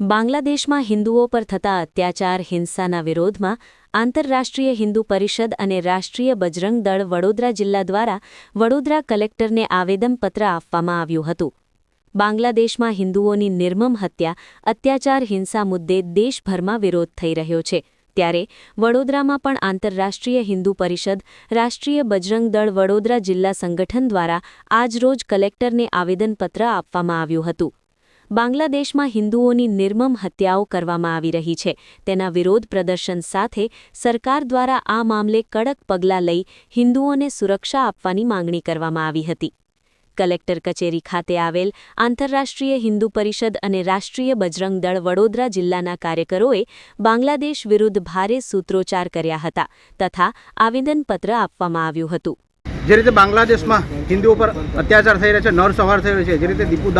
બાંગ્લાદેશમાં હિન્દુઓ પર થતા અત્યાચાર, હિંસાના વિરોધમાં આંતરરાષ્ટ્રીય હિન્દુ પરિષદ અને રાષ્ટ્રીય બજરંગ દળ વડોદરા જિલ્લા દ્વારા વડોદરા કલેક્ટરને આવેદનપત્ર આપવામાં આવ્યું હતું. બાંગ્લાદેશમાં હિન્દુઓની નિર્મમ હત્યા, અત્યાચાર, હિંસા મુદ્દે દેશભરમાં વિરોધ થઈ રહ્યો છે. ત્યારે વડોદરામાં પણ આંતરરાષ્ટ્રીય હિન્દુ પરિષદ, રાષ્ટ્રીય બજરંગ દળ વડોદરા જિલ્લા સંગઠન દ્વારા આજરોજ કલેક્ટરને આવેદનપત્ર આપવામાં આવ્યું હતું. બાંગ્લાદેશમાં હિન્દુઓની નિર્મમ હત્યાઓ કરવામાં આવી રહી છે. તેના વિરોધ પ્રદર્શન સાથે સરકાર દ્વારા આ મામલે કડક પગલાં લઈ હિન્દુઓને સુરક્ષા આપવાની માંગણી કરવામાં આવી હતી. કલેક્ટર કચેરી ખાતે આવેલ આંતરરાષ્ટ્રીય હિન્દુ પરિષદ અને રાષ્ટ્રીય બજરંગ દળ વડોદરા જિલ્લાના કાર્યકરોએ બાંગ્લાદેશ વિરુદ્ધ ભારે સૂત્રોચ્ચાર કર્યા હતા તથા આવેદનપત્ર આપવામાં આવ્યું હતું. જે રીતે બાંગ્લાદેશમાં હિન્દુઓ પર અત્યાચાર થઈ રહ્યો છે નરસંહાર થઈ રહ્યો છે, જે રીતે દીપુ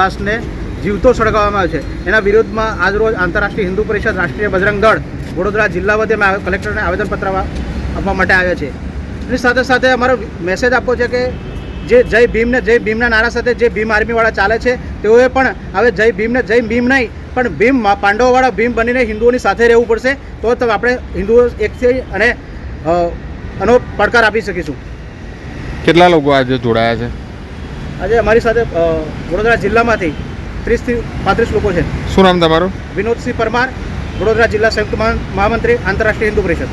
જીવતો સળગાવવામાં આવ્યો છે. એના વિરોધમાં આજરોજ આંતરરાષ્ટ્રીય હિન્દુ પરિષદ રાષ્ટ્રીય બજરંગ દળ વડોદરા જિલ્લા વતી કલેક્ટરને આવેદનપત્ર આપવા માટે આવ્યા છે. એની સાથે સાથે અમારો મેસેજ આપવો છે કે જે જય ભીમને જય ભીમના નારા સાથે જે ભીમ આર્મીવાળા ચાલે છે તેઓએ પણ હવે જય ભીમને જય ભીમ નહીં પણ ભીમ પાંડવોવાળા ભીમ બનીને હિન્દુઓની સાથે રહેવું પડશે તો આપણે હિન્દુઓ એક થઈ અને આનો પડકાર આપી શકીશું. કેટલા લોકો આજે જોડાયા છે? આજે અમારી સાથે વડોદરા જિલ્લામાંથી ત્રીસથી પાંત્રીસ લોકો છે. શું નામ તમારું? વિનોદસિંહ પરમાર વડોદરા જિલ્લા સંયુક્ત મહા- મહામંત્રી આંતરરાષ્ટ્રીય હિન્દુ પરિષદ.